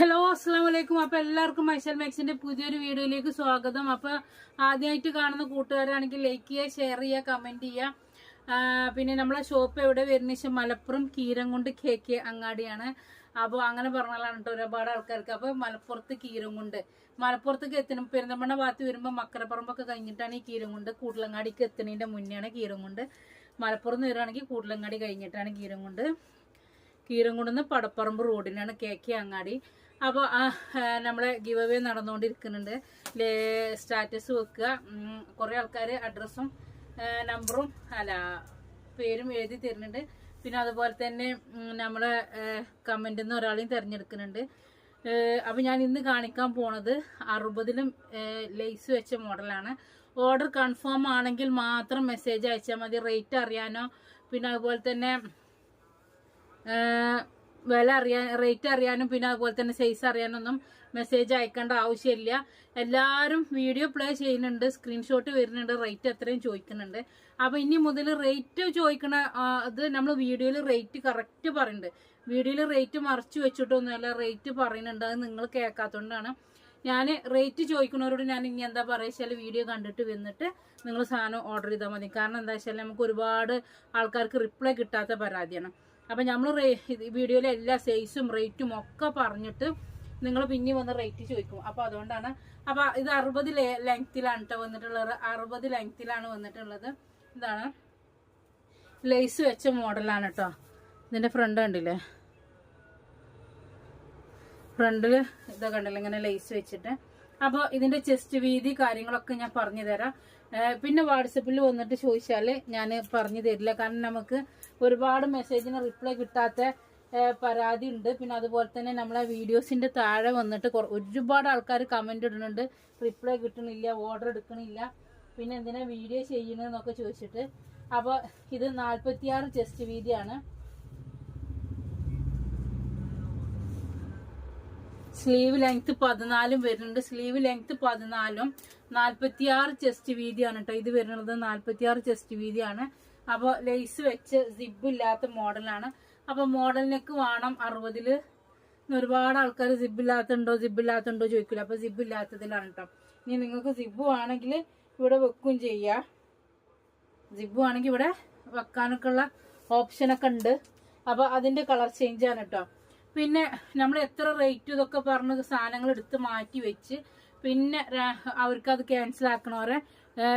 Hello അസ്സാം വലൈക്കും അപ്പൊ എല്ലാവർക്കും മൈസൽ മാക്സിന്റെ പുതിയൊരു വീഡിയോയിലേക്ക് സ്വാഗതം. അപ്പൊ ആദ്യമായിട്ട് കാണുന്ന കൂട്ടുകാരാണെങ്കിൽ ലൈക്ക് ചെയ്യുക ഷെയർ ചെയ്യുക കമന്റ് ചെയ്യുക. പിന്നെ നമ്മളെ ഷോപ്പ് എവിടെ വരുന്ന വെച്ചാൽ മലപ്പുറം കീരംകുണ്ട് കെ കെ അങ്ങാടിയാണ്. അപ്പോൾ അങ്ങനെ പറഞ്ഞാലാണ് കേട്ടോ ഒരുപാട് ആൾക്കാർക്ക്. അപ്പോൾ മലപ്പുറത്ത് കീരംകുണ്ട്. മലപ്പുറത്തേക്ക് എത്തണം പെരുന്തമണ്ണ ഭാഗത്ത് വരുമ്പോൾ മക്കരപ്പറമ്പൊക്കെ കഴിഞ്ഞിട്ടാണ് ഈ കീരംകുണ്ട്. കൂട്ടിലങ്ങാടിക്ക് എത്തുന്നതിന്റെ മുന്നെയാണ് കീരംകുണ്ട്. മലപ്പുറം നിന്ന് വരികയാണെങ്കിൽ കൂട്ടിലങ്ങാടി കഴിഞ്ഞിട്ടാണ് കീരംകുണ്ട്. കീരംകുണ്ടെന്ന് പടപ്പറമ്പ് റോഡിനാണ് കെ കെ അങ്ങാടി. അപ്പോൾ നമ്മളെ ഗിവ് അവേ നടന്നുകൊണ്ടിരിക്കുന്നുണ്ട് സ്റ്റാറ്റസ് വെക്കുക. കുറേ ആൾക്കാർ അഡ്രസ്സും നമ്പറും അല്ല പേരും എഴുതി തരുന്നുണ്ട്. പിന്നെ അതുപോലെ തന്നെ നമ്മളെ കമന്റിൽ നിന്ന് ഒരാളെയും തിരഞ്ഞെടുക്കുന്നുണ്ട്. അപ്പോൾ ഞാൻ ഇന്ന് കാണിക്കാൻ പോണത് അറുപതിലും ലേസ് വെച്ച മോഡലാണ്. ഓർഡർ കൺഫേം ആണെങ്കിൽ മാത്രം മെസ്സേജ് അയച്ചാൽ മതി. റേറ്റ് അറിയാനോ? പിന്നെ അതുപോലെ തന്നെ വില അറിയാൻ റേറ്റ് അറിയാനും പിന്നെ അതുപോലെ തന്നെ സൈസ് അറിയാനൊന്നും മെസ്സേജ് അയക്കേണ്ട ആവശ്യമില്ല. എല്ലാവരും വീഡിയോ പ്ലേ ചെയ്യുന്നുണ്ട് സ്ക്രീൻഷോട്ട് വരുന്നുണ്ട് റേറ്റ് എത്രയും ചോദിക്കുന്നുണ്ട്. അപ്പോൾ ഇനി മുതൽ റേറ്റ് ചോദിക്കണ അത് നമ്മൾ വീഡിയോയിൽ റേറ്റ് കറക്റ്റ് പറയുന്നുണ്ട് വീഡിയോയിൽ റേറ്റ് മറച്ചു വെച്ചിട്ടൊന്നുമല്ല റേറ്റ് പറയുന്നുണ്ട്. അത് നിങ്ങൾ കേൾക്കാത്തതുകൊണ്ടാണ് ഞാൻ റേറ്റ് ചോദിക്കുന്നവരോട് ഞാൻ ഇനി എന്താ പറയുക വെച്ചാൽ വീഡിയോ കണ്ടിട്ട് വന്നിട്ട് നിങ്ങൾ സാധനം ഓർഡർ ചെയ്താൽ മതി. കാരണം എന്താ വെച്ചാൽ നമുക്ക് ഒരുപാട് ആൾക്കാർക്ക് റിപ്ലൈ കിട്ടാത്ത പരാതിയാണ്. അപ്പം നമ്മൾ വീഡിയോയിലെ എല്ലാ സൈസും റേറ്റും ഒക്കെ പറഞ്ഞിട്ട് നിങ്ങൾ പിന്നെ വന്ന് റേറ്റ് ചോദിക്കും. അപ്പോൾ അതുകൊണ്ടാണ്. അപ്പോൾ ഇത് അറുപത് ലെങ്ത്തിലാണ് കേട്ടോ വന്നിട്ടുള്ളത്. അറുപത് ലെങ്ത്തിലാണ് വന്നിട്ടുള്ളത്. ഇതാണ്. ലേസ് വെച്ച മോഡലാണ് കേട്ടോ ഇതിന്റെ ഫ്രണ്ട് കണ്ടില്ലേ? ഫ്രണ്ടിൽ ഇതൊക്കെ ഉണ്ടല്ലോ ഇങ്ങനെ ലേസ് വെച്ചിട്ട്. അപ്പോൾ ഇതിന്റെ ചെസ്റ്റ് വീതി കാര്യങ്ങളൊക്കെ ഞാൻ പറഞ്ഞു തരാം പിന്നെ വാട്സപ്പിൽ വന്നിട്ട് ചോദിച്ചാൽ ഞാൻ പറഞ്ഞു തരില്ല. കാരണം നമുക്ക് ഒരുപാട് മെസ്സേജിന് റിപ്ലൈ കിട്ടാത്ത പരാതി ഉണ്ട്. പിന്നെ അതുപോലെ തന്നെ നമ്മളെ വീഡിയോസിന്റെ താഴെ വന്നിട്ട് ഒരുപാട് ആൾക്കാർ കമന്റ് ഇടുന്നുണ്ട്. റിപ്ലൈ കിട്ടണില്ല ഓർഡർ എടുക്കണില്ല. പിന്നെ എന്തിനാ വീഡിയോ ചെയ്യണമെന്നൊക്കെ ചോദിച്ചിട്ട്. അപ്പോൾ ഇത് നാൽപ്പത്തിയാറ് ചെസ്റ്റ് വീതിയാണ്. സ്ലീവ് ലെങ്ത് പതിനാലും വരുന്നുണ്ട്. സ്ലീവ് ലെങ്ത് പതിനാലും. നാൽപ്പത്തിയാറ് ചെസ്റ്റ് വീതിയാണ് കേട്ടോ ഇത് വരുന്നത് നാൽപ്പത്തിയാറ് ചെസ്റ്റ് വീതിയാണ് അപ്പോൾ ലേസ് വെച്ച് സിബ് ഇല്ലാത്ത മോഡലാണ് അപ്പോൾ മോഡലിനൊക്കെ വേണം അറുപതിൽ ഒരുപാട് ആൾക്കാർ സിബ് ഇല്ലാത്തുണ്ടോ സിബ് ഇല്ലാത്തുണ്ടോ ചോദിക്കില്ല അപ്പോൾ സിബ് ഇല്ലാത്തതിലാണ് കേട്ടോ ഇനി നിങ്ങൾക്ക് സിബ് ആണെങ്കിൽ ഇവിടെ വെക്കുകയും ചെയ്യാം. സിബ് ആണെങ്കിൽ ഇവിടെ വെക്കാനൊക്കെ ഉള്ള ഓപ്ഷനൊക്കെ ഉണ്ട്. അപ്പോൾ അതിന്റെ കളർ ചേഞ്ച് ആണ് കേട്ടോ പിന്നെ നമ്മൾ എത്ര റേറ്റ് ഇതൊക്കെ പറഞ്ഞ് സാധനങ്ങൾ എടുത്ത് മാറ്റി വെച്ച് പിന്നെ അവർക്ക് അത് ക്യാൻസൽ ആക്കണവരെ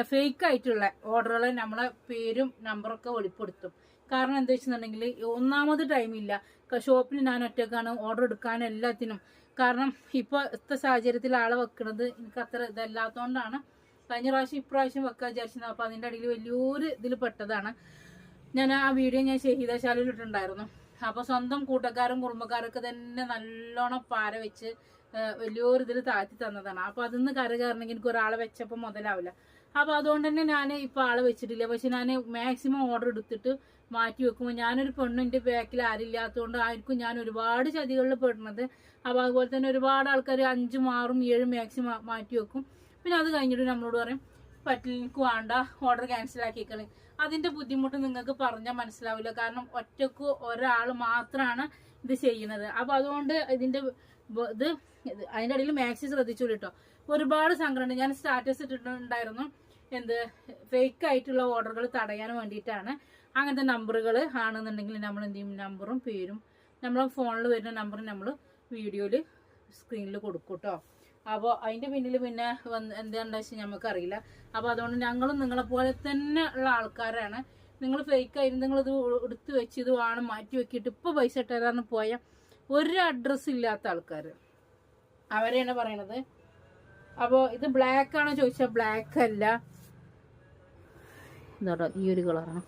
ഫേക്ക് ആയിട്ടുള്ള ഓർഡറുകൾ നമ്മളെ പേരും നമ്പറൊക്കെ വെളിപ്പെടുത്തും. കാരണം എന്താ വെച്ചിട്ടുണ്ടെങ്കിൽ ഒന്നാമത് ടൈമില്ല ഷോപ്പിന് ഞാൻ ഒറ്റക്കാണ് ഓർഡർ എടുക്കാനും എല്ലാത്തിനും. കാരണം ഇപ്പൊ ഇത്തെ സാഹചര്യത്തിൽ ആളെ വെക്കുന്നത് എനിക്ക് അത്ര ഇതല്ലാത്തതുകൊണ്ടാണ് കഴിഞ്ഞ പ്രാവശ്യം ഇപ്രാവശ്യം വെക്കാൻ വിചാരിച്ചത് അപ്പൊ അതിന്റെ അടിയിൽ വലിയൊരു ഇതിൽ പെട്ടതാണ്. ഞാൻ ആ വീഡിയോ ഞാൻ ഷഹീദശാലയിൽ ഇട്ടിട്ടുണ്ടായിരുന്നു. അപ്പൊ സ്വന്തം കൂട്ടക്കാരും കുടുംബക്കാരൊക്കെ തന്നെ നല്ലോണം പാര വെച്ച് വലിയൊരു ഇതിൽ താഴ്ത്തി തന്നതാണ്. അപ്പൊ അതിന്ന് കര കയറണമെങ്കിൽ എനിക്ക് ഒരാളെ വെച്ചപ്പോൾ മുതലാവില്ല. അപ്പൊ അതുകൊണ്ട് തന്നെ ഞാൻ ഇപ്പൊ ആളെ വെച്ചിട്ടില്ല. പക്ഷെ ഞാൻ മാക്സിമം ഓർഡർ എടുത്തിട്ട് മാറ്റി വെക്കുമ്പോൾ ഞാനൊരു പെണ്ണിന്റെ ബാക്കിൽ ആരില്ലാത്തതുകൊണ്ട് ആയിരിക്കും ഞാൻ ഒരുപാട് ചതികളിൽ പെടുന്നത്. അപ്പൊ അതുപോലെ തന്നെ ഒരുപാട് ആൾക്കാർ അഞ്ചും ആറും ഏഴും മാക്സിമം മാറ്റി വെക്കും. പിന്നെ അത് കഴിഞ്ഞിട്ട് നമ്മളോട് പറയും പറ്റില്ല എനിക്ക് വേണ്ട. ഓർഡർ ക്യാൻസൽ ആക്കിക്കളി അതിന്റെ ബുദ്ധിമുട്ട് നിങ്ങൾക്ക് പറഞ്ഞാൽ മനസ്സിലാവില്ല. കാരണം ഒറ്റയ്ക്ക് ഒരാൾ മാത്രമാണ് ഇത് ചെയ്യുന്നത്. അപ്പൊ അതുകൊണ്ട് ഇതിന്റെ ഇത് അതിന്റെ ഇടയിൽ മാക്സി ശ്രദ്ധിച്ചു കേട്ടോ ഒരുപാട് സംഘടന ഞാൻ സ്റ്റാറ്റസ് ഇട്ടിട്ടുണ്ടായിരുന്നു. എന്ത് ഫേക്ക് ആയിട്ടുള്ള ഓർഡറുകൾ തടയാൻ വേണ്ടിയിട്ടാണ്. അങ്ങനത്തെ നമ്പറുകൾ ആണെന്നുണ്ടെങ്കിൽ നമ്മൾ എന്ത് ചെയ്യും? നമ്പറും പേരും നമ്മളെ ഫോണിൽ വരുന്ന നമ്പറും നമ്മൾ വീഡിയോയിൽ സ്ക്രീനിൽ കൊടുക്കും കേട്ടോ അപ്പോൾ അതിന്റെ പിന്നിൽ പിന്നെ വന്ന് എന്താണെന്ന് വെച്ചാൽ നമുക്കറിയില്ല അപ്പോൾ അതുകൊണ്ട് ഞങ്ങളും നിങ്ങളെ പോലെ തന്നെ ഉള്ള ആൾക്കാരാണ്. നിങ്ങൾ ഫേക്ക് ആയിരുന്നു നിങ്ങളിത് എടുത്ത് വെച്ച് ഇത് വേണം മാറ്റി വെക്കിയിട്ട് ഇപ്പോൾ പൈസ ഇട്ടാരാന്ന് പോയ ഒരു അഡ്രസ്സ് ഇല്ലാത്ത ആൾക്കാർ അവരെയാണ് പറയണത്. അപ്പോൾ ഇത് ബ്ലാക്ക് ആണോ ചോദിച്ചാൽ ബ്ലാക്ക് അല്ല. എന്താ ഈ ഒരു കളറാണ്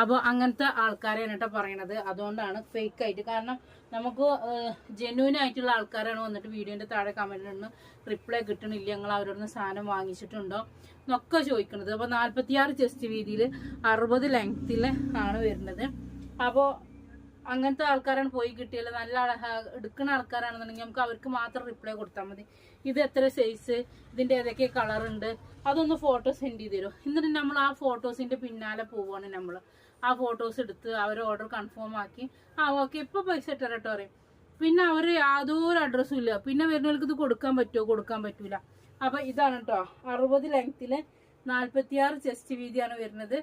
അപ്പോൾ അങ്ങനത്തെ ആൾക്കാരെയാണ് കേട്ടോ പറയണത്. അതുകൊണ്ടാണ് ഫേക്ക് ആയിട്ട്. കാരണം നമുക്ക് ജെന്യൂൻ ആയിട്ടുള്ള ആൾക്കാരാണ് വന്നിട്ട് വീഡിയോന്റെ താഴെ കമന്റ് ഇടുന്നു റിപ്ലൈ കിട്ടണില്ല. ഞങ്ങൾ അവരോട് സാധനം വാങ്ങിച്ചിട്ടുണ്ടോ എന്നൊക്കെ ചോദിക്കുന്നത് അപ്പോൾ നാൽപ്പത്തിയാറ് ചെസ്റ്റ് വീതിയിൽ അറുപത് ലെങ്ത്തിൽ ആണ് വരുന്നത്. അപ്പോൾ അങ്ങനത്തെ ആൾക്കാരാണ് പോയി കിട്ടിയത് നല്ല എടുക്കുന്ന ആൾക്കാരാണെന്നുണ്ടെങ്കിൽ നമുക്ക് അവർക്ക് മാത്രം റിപ്ലൈ കൊടുത്താൽ മതി. ഇത് എത്ര സൈസ് ഇതിന്റെ ഏതൊക്കെ കളറുണ്ട് അതൊന്ന് ഫോട്ടോ സെൻഡ് ചെയ്ത് തരും എന്നിട്ട് നമ്മൾ ആ ഫോട്ടോസിന്റെ പിന്നാലെ പോവുകയാണ് നമ്മൾ ആ ഫോട്ടോസ് എടുത്ത് അവർ ഓർഡർ കൺഫേം ആക്കി. ആ ഓക്കെ ഇപ്പൊ പൈസ ഇട്ടോ പറയും. പിന്നെ അവർ യാതൊരു അഡ്രസ്സും ഇല്ല. പിന്നെ വരുന്നവർക്ക് ഇത് കൊടുക്കാൻ പറ്റുമോ കൊടുക്കാൻ പറ്റൂല. അപ്പൊ ഇതാണ് കേട്ടോ അറുപത് ലെങ്ത്തിൽ നാല്പത്തിയാറ് ചെസ്റ്റ് വീതിയാണ് വരുന്നത്.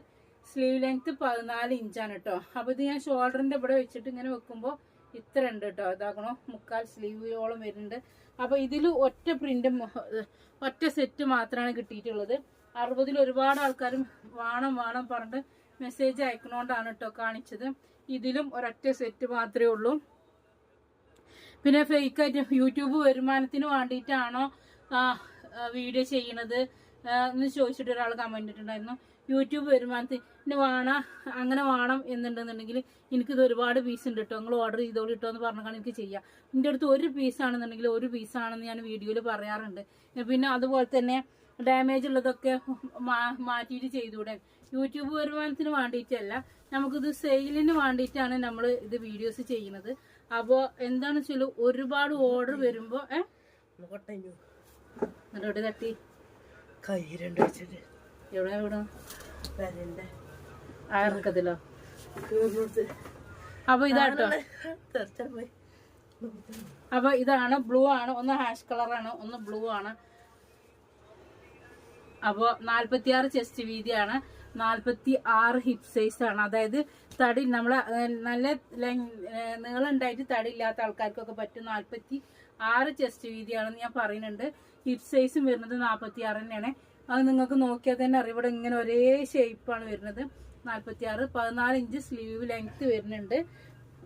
സ്ലീവ് ലെങ്ത് പതിനാല് ഇഞ്ചാണ് കേട്ടോ അപ്പൊ ഇത് ഞാൻ ഷോൾഡറിന്റെ ഇവിടെ വെച്ചിട്ട് ഇങ്ങനെ വെക്കുമ്പോൾ ഇത്ര ഉണ്ട് കേട്ടോ ഇതാക്കണോ? മുക്കാൽ സ്ലീവോളം വരുന്നുണ്ട്. അപ്പൊ ഇതിൽ ഒറ്റ പ്രിന്റ് ഒറ്റ സെറ്റ് മാത്രമാണ് കിട്ടിയിട്ടുള്ളത്. അറുപതിൽ ഒരുപാട് ആൾക്കാരും വേണം വേണം പറഞ്ഞിട്ട് മെസ്സേജ് അയക്കണോണ്ടാണ് കേട്ടോ കാണിച്ചത്. ഇതിലും ഒരൊറ്റ സെറ്റ് മാത്രമേ ഉള്ളൂ. പിന്നെ ഫേക്ക് ആയിട്ട് യൂട്യൂബ് വരുമാനത്തിന് വേണ്ടിയിട്ടാണോ വീഡിയോ ചെയ്യണത്? എന്ന് ചോദിച്ചിട്ട് ഒരാൾ കമന്റ് ഇട്ടിട്ടുണ്ടായിരുന്നു. യൂട്യൂബ് വരുമാനത്തിന് വേണം അങ്ങനെ വേണം എന്നുണ്ടെന്നുണ്ടെങ്കിൽ എനിക്കിത് ഒരുപാട് പീസ് ഉണ്ട് കേട്ടോ നിങ്ങൾ ഓർഡർ ചെയ്തോളൂ കേട്ടോ എന്ന് പറഞ്ഞാൽ എനിക്ക് ചെയ്യാം. എന്റെ അടുത്ത് ഒരു പീസാണെന്നുണ്ടെങ്കിൽ ഒരു പീസാണെന്ന് ഞാൻ വീഡിയോയിൽ പറയാറുണ്ട്. പിന്നെ അതുപോലെ തന്നെ ഡാമേജ് ഉള്ളതൊക്കെ മാറ്റിയിട്ട് ചെയ്തുകൂടെ യൂട്യൂബ് വരുമാനത്തിന് വേണ്ടിയിട്ടല്ല നമുക്കിത് സെയിലിന് വേണ്ടിയിട്ടാണ് നമ്മൾ ഇത് വീഡിയോസ് ചെയ്യുന്നത്. അപ്പോൾ എന്താണെന്ന് വെച്ചാൽ ഒരുപാട് ഓർഡർ വരുമ്പോൾ എന്നിട്ട് തട്ടി. കൈ രണ്ട് വെച്ചിട്ട് എവിടെ എവിടെ? തീർന്നിട്ട് അപ്പൊ ഇതാട്ടോ അപ്പൊ ഇതാണ് ബ്ലൂ ആണ്. ഒന്ന് ഹാഷ് കളറാണ് ഒന്ന് ബ്ലൂ ആണ്. അപ്പോ നാല്പത്തിയാറ് ചെസ്റ്റ് വീതിയാണ്. നാല്പത്തി ആറ് ഹിപ്പ് സൈസ് ആണ്. അതായത് തടി നമ്മളെ നല്ല നീളം ഉണ്ടായിട്ട് തടി ഇല്ലാത്ത ആൾക്കാർക്കൊക്കെ പറ്റും. നാൽപ്പത്തി ആറ് ചെസ്റ്റ് വീതിയാണെന്ന് ഞാൻ പറയുന്നുണ്ട്. ഹിപ്പ് സൈസും വരുന്നത് നാൽപ്പത്തി ആറ് തന്നെയാണ്. അത് നിങ്ങൾക്ക് നോക്കിയാൽ തന്നെ അറിയാം. ഇവിടെ ഇങ്ങനെ ഒരേ ഷേപ്പാണ് വരുന്നത്. നാൽപ്പത്തി ആറ് പതിനാല് ഇഞ്ച് സ്ലീവ് ലെങ്ത്ത് വരുന്നുണ്ട്.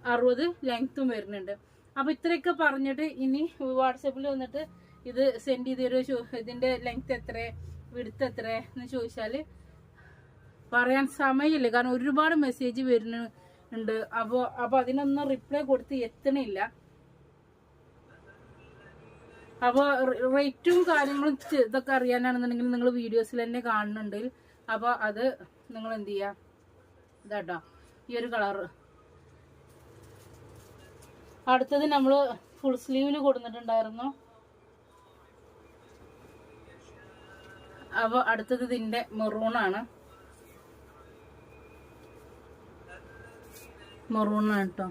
അറുപത് ലെങ്ത്തും വരുന്നുണ്ട്. അപ്പം ഇത്രയൊക്കെ പറഞ്ഞിട്ട് ഇനി വാട്സപ്പിൽ വന്നിട്ട് ഇത് സെൻഡ് ചെയ്ത് തരുമോ ലെങ്ത്ത് എത്ര വിടുത്ത് എത്ര എന്ന് ചോദിച്ചാൽ പറയാൻ സമയമില്ല. കാരണം ഒരുപാട് മെസ്സേജ് വരുന്നുണ്ട്. അപ്പോ അപ്പൊ അതിനൊന്നും റിപ്ലൈ കൊടുത്ത് എത്തണില്ല. അപ്പൊ റേറ്റും കാര്യങ്ങളും ഇതൊക്കെ അറിയാനാണെന്നുണ്ടെങ്കിൽ നിങ്ങൾ വീഡിയോസിൽ തന്നെ കാണുന്നുണ്ട്. അപ്പൊ അത് നിങ്ങൾ എന്ത് ചെയ്യാ? ഇതാട്ടോ. ഈ ഒരു കളറ് അടുത്തത് നമ്മൾ ഫുൾ സ്ലീവിൽ കൊടുത്തിട്ടുണ്ടായിരുന്നു. അപ്പൊ അടുത്തത് ഇതിന്റെ മെറൂണാണ് മെറൂണാണ് കേട്ടോ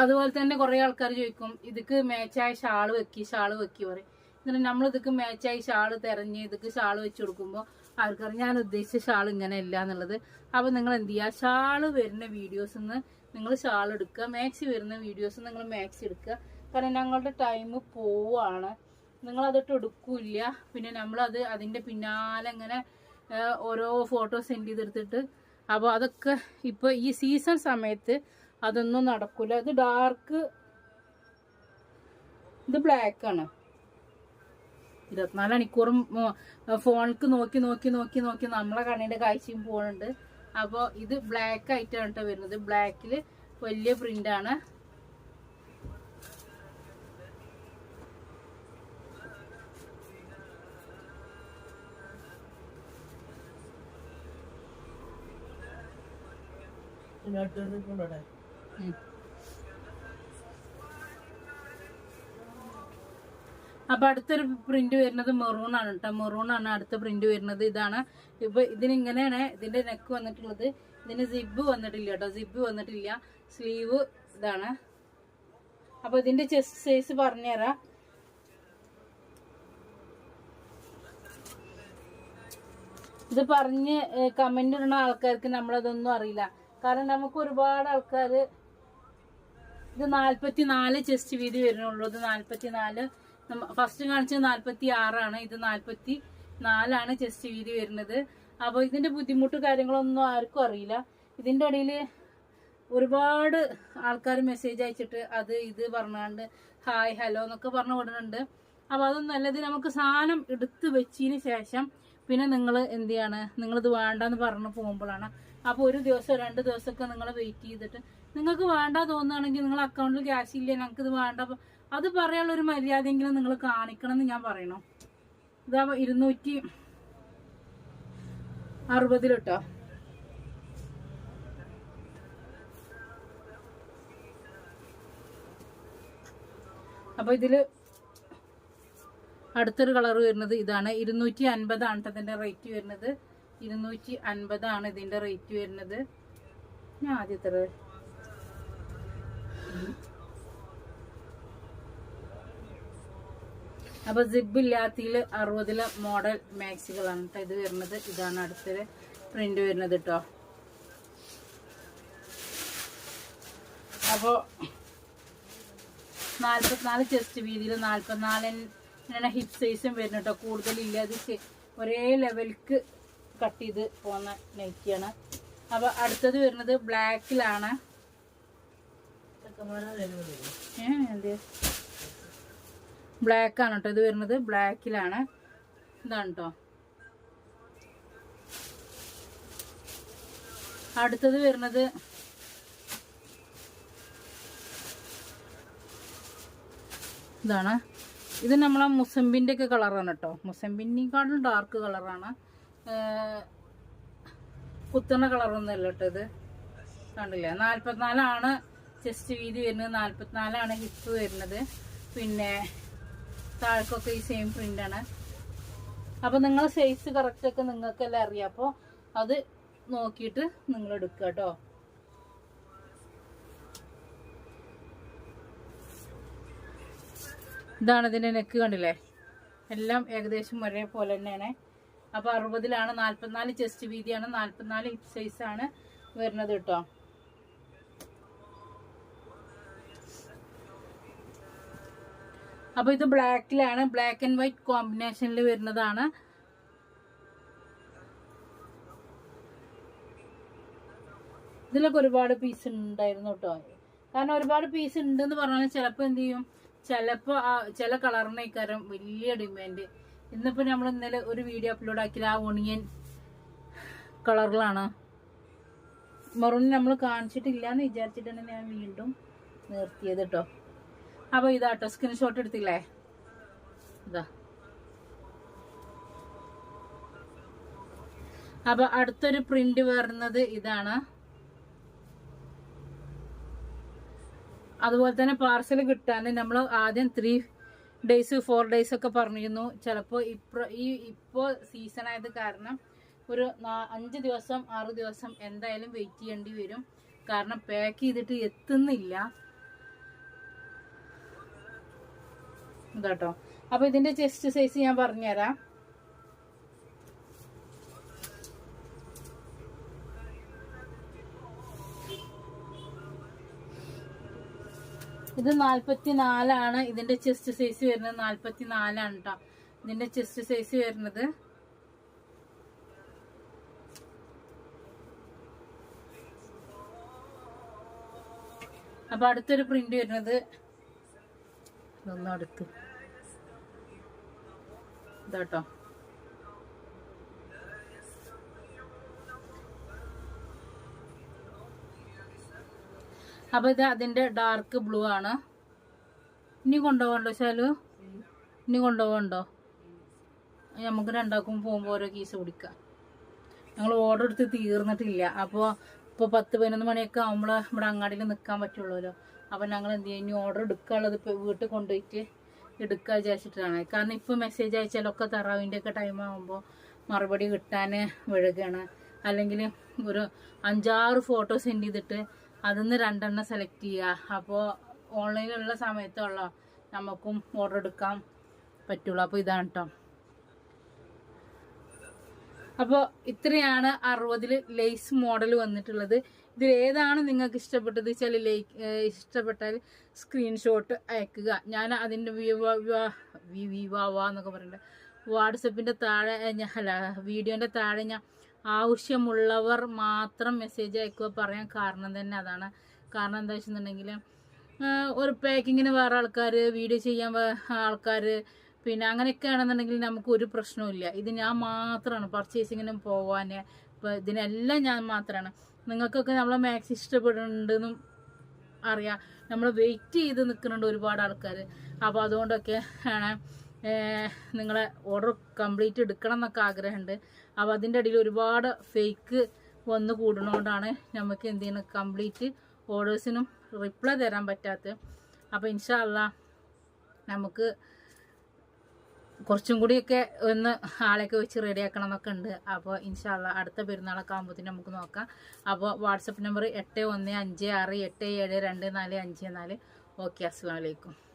അതുപോലെ തന്നെ കുറെ ആൾക്കാർ ചോദിക്കും ഇതിക്ക് മാച്ചായ ഷാൾ വെക്കി ഷാൾ വെക്കി പറയും. എന്നിട്ട് നമ്മൾ ഇതിക്ക് മാച്ചായി ഷാൾ തിരഞ്ഞ് ഇതിക്ക് ഷാൾ വെച്ച് കൊടുക്കുമ്പോൾ ആൾക്കാർ ഞാൻ ഉദ്ദേശിച്ച ഷാൾ ഇങ്ങനെയല്ല എന്നുള്ളത്. അപ്പൊ നിങ്ങൾ എന്ത് ചെയ്യുക ഷാൾ വരുന്ന വീഡിയോസ് നിങ്ങൾ ഷാൾ എടുക്കുക. മാക്സി വരുന്ന വീഡിയോസ് നിങ്ങൾ മാക്സി എടുക്കുക. കാരണം ഞങ്ങളുടെ ടൈം പോവാണ്. നിങ്ങളതിട്ട് എടുക്കില്ല. എടുക്കൂല പിന്നെ നമ്മളത് അതിന്റെ പിന്നാലെ ഇങ്ങനെ ഓരോ ഫോട്ടോ സെൻഡ് ചെയ്തെടുത്തിട്ട് അപ്പോൾ അതൊക്കെ ഇപ്പോൾ ഈ സീസൺ സമയത്ത് അതൊന്നും നടക്കില്ല ഇത് ഡാർക്ക് ഇത് ബ്ലാക്ക് ആണ്. ഇരുപത്തിനാല് മണിക്കൂറും ഫോണിക്ക് നോക്കി നോക്കി നോക്കി നോക്കി നമ്മളെ കണ്ണിന്റെ കാഴ്ചയും പോകുന്നുണ്ട് അപ്പോൾ ഇത് ബ്ലാക്ക് ആയിട്ടാണ് കേട്ടോ വരുന്നത്. ബ്ലാക്കിൽ വലിയ പ്രിന്റ് അപ്പൊ അടുത്തൊരു പ്രിന്റ് വരുന്നത് മെറൂൺ ആണ് കേട്ടോ മെറൂൺ ആണ് അടുത്ത പ്രിന്റ് വരുന്നത്. ഇതാണ്. ഇപ്പൊ ഇതിനിങ്ങനെയാണ് ഇതിന്റെ നെക്ക് വന്നിട്ടുള്ളത്. ഇതിന് സിബ് വന്നിട്ടില്ല കേട്ടോ സിബ് വന്നിട്ടില്ല. സ്ലീവ് ഇതാണ്. അപ്പൊ ഇതിന്റെ ചെസ്റ്റ് സൈസ് പറഞ്ഞുതരാം. ഇത് പറഞ്ഞ് കമന്റ് ഇടുന്ന ആൾക്കാർക്ക് നമ്മളതൊന്നും അറിയില്ല. കാരണം നമുക്ക് ഒരുപാട് ആൾക്കാർ ഇത് നാൽപ്പത്തി നാല് ചെസ്റ്റ് വീതി വരുന്നുള്ളൂ. ഇത് നാൽപ്പത്തി നാല് ഫസ്റ്റ് കാണിച്ചത് നാൽപ്പത്തി ആറാണ് ഇത് നാൽപ്പത്തി നാലാണ് ചെസ്റ്റ് വീതി വരുന്നത്. അപ്പോൾ ഇതിന്റെ ബുദ്ധിമുട്ട് കാര്യങ്ങളൊന്നും ആർക്കും അറിയില്ല. ഇതിന്റെ ഇടയിൽ ഒരുപാട് ആൾക്കാർ മെസ്സേജ് അയച്ചിട്ട് അത് ഇത് പറഞ്ഞാണ്ട് ഹായ് ഹലോ എന്നൊക്കെ പറഞ്ഞു വിടുന്നുണ്ട്. അപ്പോൾ അതൊന്നും ഇത് നമുക്ക് സാധനം എടുത്ത് വെച്ചതിന് ശേഷം പിന്നെ നിങ്ങൾ എന്ത് ചെയ്യാണ് നിങ്ങളിത് വേണ്ടെന്ന് പറഞ്ഞു പോകുമ്പോഴാണ്. അപ്പോൾ ഒരു ദിവസം രണ്ട് ദിവസമൊക്കെ നിങ്ങൾ വെയിറ്റ് ചെയ്തിട്ട് നിങ്ങൾക്ക് വേണ്ട തോന്നുകയാണെങ്കിൽ നിങ്ങൾ അക്കൗണ്ടിൽ ക്യാഷ് ഇല്ല ഞങ്ങൾക്ക് ഇത് വേണ്ട അത് പറയാനുള്ള ഒരു മര്യാദയെങ്കിലും നിങ്ങൾ കാണിക്കണം എന്ന് ഞാൻ പറയണം? ഇതാ ഇരുന്നൂറ്റി അറുപതിലിട്ടോ? അപ്പൊ ഇതിൽ അടുത്തൊരു കളർ വരുന്നത് ഇതാണ്. ഇരുന്നൂറ്റി അൻപതാണ് ട്ടോ ഇതിന്റെ റേറ്റ് വരുന്നത്. ഇരുന്നൂറ്റി അൻപതാണ് ഇതിന്റെ റേറ്റ് വരുന്നത്. ഞാൻ ആദ്യത്തെ അപ്പൊ സിബ് ഇല്ലാത്തതിൽ അറുപതിലെ മോഡൽ മാക്സികളാണ് കേട്ടോ ഇത് വരുന്നത്. ഇതാണ് അടുത്തൊരു പ്രിന്റ് വരുന്നത് കേട്ടോ അപ്പോൾ നാൽപ്പത്തിനാല് ചെസ്റ്റ് വീതിയിൽ നാൽപ്പത്തിനാലിന് ഹിപ്പ് സൈസും വരുന്നു കേട്ടോ കൂടുതലില്ല അത് ഒരേ ലെവൽക്ക് കട്ട് ചെയ്ത് പോകുന്ന നൈറ്റിയാണ് അപ്പോൾ അടുത്തത് വരുന്നത് ബ്ലാക്കിലാണ് എന്ത്? ബ്ലാക്ക് ആണ് കേട്ടോ ഇത് വരുന്നത് ബ്ലാക്കിലാണ് ഇതാണ് കേട്ടോ അടുത്തത് വരുന്നത് ഇതാണ്. ഇത് നമ്മളെ മുസമ്പിന്റെ ഒക്കെ കളറാണ് കേട്ടോ. മുസമ്പിനേക്കാളും ഡാർക്ക് കളറാണ്. കുത്തുന്ന കളറൊന്നുമല്ല കേട്ടോ ഇത്. കണ്ടില്ലേ? നാൽപ്പത്തിനാലാണ് ചെസ്റ്റ് വീതി വരുന്നത്. നാൽപ്പത്തിനാലാണ് ഹിപ്പ് വരുന്നത്. പിന്നെ താഴേക്കൊക്കെ ഈ സെയിം പ്രിന്റാണ് അപ്പോൾ നിങ്ങളെ സൈസ് കറക്റ്റൊക്കെ നിങ്ങൾക്കെല്ലാം അറിയാം. അപ്പോൾ അത് നോക്കിയിട്ട് നിങ്ങൾ എടുക്കുക കേട്ടോ. ഇതാണ് ഇതിന്റെ നെക്ക് കണ്ടില്ലേ? എല്ലാം ഏകദേശം ഒരേപോലെ തന്നെയാണ്. അപ്പോൾ അറുപതിലാണ് നാൽപ്പത്തിനാല് ചെസ്റ്റ് വീതിയാണ് നാൽപ്പത്തിനാല് ഹിപ്പ് സൈസാണ് വരുന്നത് കേട്ടോ. അപ്പോൾ ഇത് ബ്ലാക്കിലാണ് ബ്ലാക്ക് ആൻഡ് വൈറ്റ് കോമ്പിനേഷനിൽ വരുന്നതാണ്. ഇതിലൊക്കെ ഒരുപാട് പീസ് ഉണ്ടായിരുന്നു കേട്ടോ. കാരണം ഒരുപാട് പീസ് ഉണ്ടെന്ന് പറഞ്ഞാൽ ചിലപ്പോൾ എന്ത് ചെയ്യും? ചിലപ്പോൾ ചില കളറിനേക്കാരം വലിയ ഡിമാൻഡ് ഇന്നിപ്പോ നമ്മൾ ഇന്നലെ ഒരു വീഡിയോ അപ്ലോഡ് ആക്കിയത് ആ ഓണിയൻ കളറിലാണ്. മെറൂൺ നമ്മൾ കാണിച്ചിട്ടില്ല എന്ന് വിചാരിച്ചിട്ടാണ് ഞാൻ വീണ്ടും നിർത്തിയത് കേട്ടോ അപ്പോൾ ഇതാട്ടോ സ്ക്രീൻഷോട്ട് എടുത്തില്ലേ? ഇതാ. അപ്പോൾ അടുത്തൊരു പ്രിന്റ് വരുന്നത് ഇതാണ്. അതുപോലെ തന്നെ പാർസൽ കിട്ടാൻ നമ്മൾ ആദ്യം ത്രീ ഡേയ്സ് ഫോർ ഡേയ്സ് ഒക്കെ പറഞ്ഞിരുന്നു. ചിലപ്പോൾ ഇപ്ര ഈ ഇപ്പോൾ സീസൺ ആയത് കാരണം ഒരു അഞ്ച് ദിവസം ആറ് ദിവസം എന്തായാലും വെയിറ്റ് ചെയ്യേണ്ടി വരും. കാരണം പാക്ക് ചെയ്തിട്ട് എത്തുന്നില്ല. ഇതാട്ടോ. അപ്പോൾ ഇതിന്റെ ചെസ്റ്റ് സൈസ് ഞാൻ പറഞ്ഞുതരാം. ഇത് നാൽപ്പത്തി നാലാണ് ഇതിന്റെ ചെസ്റ്റ് സൈസ് വരുന്നത് നാൽപ്പത്തി നാലാണ് കേട്ടോ ഇതിന്റെ ചെസ്റ്റ് സൈസ് വരുന്നത് അപ്പൊ അടുത്തൊരു പ്രിന്റ് വരുന്നത് ഇതൊന്നും ഇതാട്ടോ. അപ്പൊ ഇത് അതിന്റെ ഡാർക്ക് ബ്ലൂ ആണ്. ഇനി കൊണ്ടുപോകണ്ടോ ശാലു? ഇനി കൊണ്ടുപോകണ്ടോ? നമുക്ക് രണ്ടാക്കും പോകുമ്പോൾ ഓരോ കീസ് കുടിക്കാം ഞങ്ങൾ ഓർഡർ എടുത്ത് തീർന്നിട്ടില്ല. അപ്പോൾ ഇപ്പോൾ പത്ത് പതിനൊന്ന് മണിയൊക്കെ ആകുമ്പോൾ ഇവിടെ അങ്ങാടിയിൽ നിൽക്കാൻ പറ്റുള്ളൂല്ലോ. അപ്പോൾ ഞങ്ങൾ എന്ത് ചെയ്യും? ഇനി ഓർഡർ എടുക്കാനുള്ളത് ഇപ്പോൾ വീട്ടിൽ കൊണ്ടുപോയിട്ട് എടുക്കുക വിചാരിച്ചിട്ടാണ്. കാരണം ഇപ്പോൾ മെസ്സേജ് അയച്ചാലൊക്കെ തറാവിന്റെ ഒക്കെ ടൈം ആകുമ്പോൾ മറുപടി കിട്ടാൻ വഴുകയാണ് അല്ലെങ്കിൽ ഒരു അഞ്ചാറ് ഫോട്ടോ സെൻഡ് ചെയ്തിട്ട് അതിൽ നിന്ന് രണ്ടെണ്ണം സെലക്ട് ചെയ്യുക അപ്പോൾ ഓൺലൈനിലുള്ള സമയത്തുള്ള നമുക്കും ഓർഡർ എടുക്കാൻ പറ്റുള്ളൂ. അപ്പോൾ ഇതാണ് കേട്ടോ അപ്പോൾ ഇത്രയാണ് അറുപതിൽ ലേസ് മോഡൽ വന്നിട്ടുള്ളത്. ഇതിൽ ഏതാണ് നിങ്ങൾക്ക് ഇഷ്ടപ്പെട്ടത് വെച്ചാൽ ലൈക്ക് ഇഷ്ടപ്പെട്ടാൽ സ്ക്രീൻഷോട്ട് അയക്കുക. ഞാൻ അതിന്റെ വിവാവ എന്നൊക്കെ പറയുന്നത് വാട്സപ്പിന്റെ താഴെ ഞാൻ അല്ല വീഡിയോന്റെ താഴെ ഞാൻ ആവശ്യമുള്ളവർ മാത്രം മെസ്സേജ് അയക്കുക പറയാൻ കാരണം തന്നെ അതാണ്. കാരണം എന്താ വെച്ചിട്ടുണ്ടെങ്കിൽ ഒരു പാക്കിങ്ങിന് വേറെ ആൾക്കാർ വീഡിയോ ചെയ്യാൻ ആൾക്കാർ പിന്നെ അങ്ങനെയൊക്കെ ആണെന്നുണ്ടെങ്കിൽ നമുക്ക് ഒരു പ്രശ്നവും ഇത് ഞാൻ മാത്രമാണ് പർച്ചേസിങ്ങിനും പോവാൻ ഇപ്പോൾ ഇതിനെല്ലാം ഞാൻ മാത്രമാണ് നിങ്ങൾക്കൊക്കെ നമ്മളെ മാക്സ് ഇഷ്ടപ്പെടുന്നുണ്ടെന്നും അറിയാം. നമ്മൾ വെയിറ്റ് ചെയ്ത് നിൽക്കുന്നുണ്ട് ഒരുപാട് ആൾക്കാർ അപ്പോൾ അതുകൊണ്ടൊക്കെ ആണ് നിങ്ങളെ ഓർഡർ കംപ്ലീറ്റ് എടുക്കണം എന്നൊക്കെ ആഗ്രഹമുണ്ട്. അപ്പോൾ അതിന്റെ ഇടയിൽ ഒരുപാട് ഫേക്ക് വന്ന് കൂടുന്നതുകൊണ്ടാണ് നമുക്ക് എന്ത് ചെയ്യുന്നത്? കംപ്ലീറ്റ് ഓർഡേഴ്സിനും റിപ്ലൈ തരാൻ പറ്റാത്തത്. അപ്പോൾ ഇൻഷാല്ല നമുക്ക് കുറച്ചും കൂടിയൊക്കെ ഒന്ന് ആളെയൊക്കെ വെച്ച് റെഡിയാക്കണം എന്നൊക്കെ ഉണ്ട്. അപ്പോൾ ഇൻഷാല്ല അടുത്ത പെരുന്നാളൊക്കെ ആകുമ്പോഴത്തേനും നമുക്ക് നോക്കാം. അപ്പോൾ വാട്സപ്പ് നമ്പർ എട്ട് ഒന്ന് അഞ്ച് ആറ് എട്ട് ഏഴ് രണ്ട് നാല് അഞ്ച് നാല്. ഓക്കെ അസ്സാം വലൈക്കും